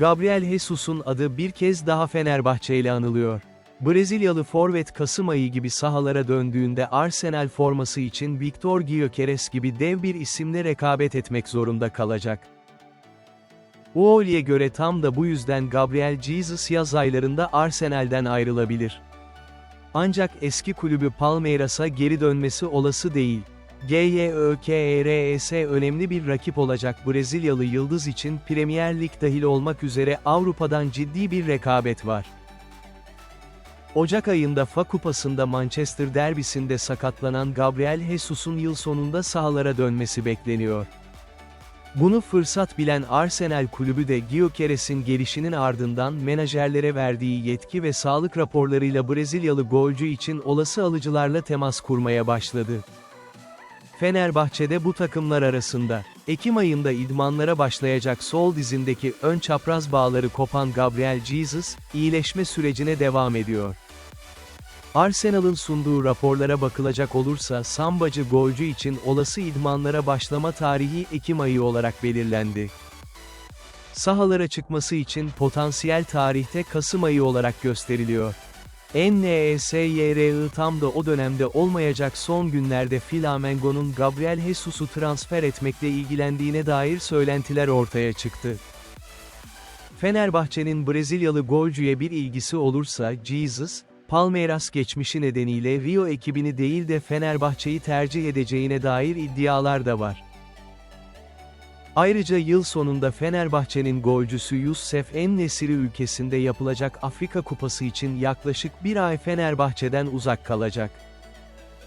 Gabriel Jesus'un adı bir kez daha Fenerbahçe ile anılıyor. Brezilyalı forvet Kasım ayı gibi sahalara döndüğünde Arsenal forması için Victor Gyökeres gibi dev bir isimle rekabet etmek zorunda kalacak. Uoli'ye göre tam da bu yüzden Gabriel Jesus yaz aylarında Arsenal'den ayrılabilir. Ancak eski kulübü Palmeiras'a geri dönmesi olası değil. GYÖKRS önemli bir rakip olacak Brezilyalı yıldız için Premier Lig dahil olmak üzere Avrupa'dan ciddi bir rekabet var. Ocak ayında FA Kupası'nda Manchester derbisinde sakatlanan Gabriel Jesus'un yıl sonunda sahalara dönmesi bekleniyor. Bunu fırsat bilen Arsenal kulübü de Gyökeres'in gelişinin ardından menajerlere verdiği yetki ve sağlık raporlarıyla Brezilyalı golcü için olası alıcılarla temas kurmaya başladı. Fenerbahçe'de bu takımlar arasında, Ekim ayında idmanlara başlayacak sol dizindeki ön çapraz bağları kopan Gabriel Jesus, iyileşme sürecine devam ediyor. Arsenal'ın sunduğu raporlara bakılacak olursa Sambacı golcü için olası idmanlara başlama tarihi Ekim ayı olarak belirlendi. Sahalara çıkması için potansiyel tarihte Kasım ayı olarak gösteriliyor. NESYRI tam da o dönemde olmayacak son günlerde Flamengo'nun Gabriel Jesus'u transfer etmekle ilgilendiğine dair söylentiler ortaya çıktı. Fenerbahçe'nin Brezilyalı golcüye bir ilgisi olursa Jesus, Palmeiras geçmişi nedeniyle Rio ekibini değil de Fenerbahçe'yi tercih edeceğine dair iddialar da var. Ayrıca yıl sonunda Fenerbahçe'nin golcüsü Youssef En-Nesyri ülkesinde yapılacak Afrika Kupası için yaklaşık bir ay Fenerbahçe'den uzak kalacak.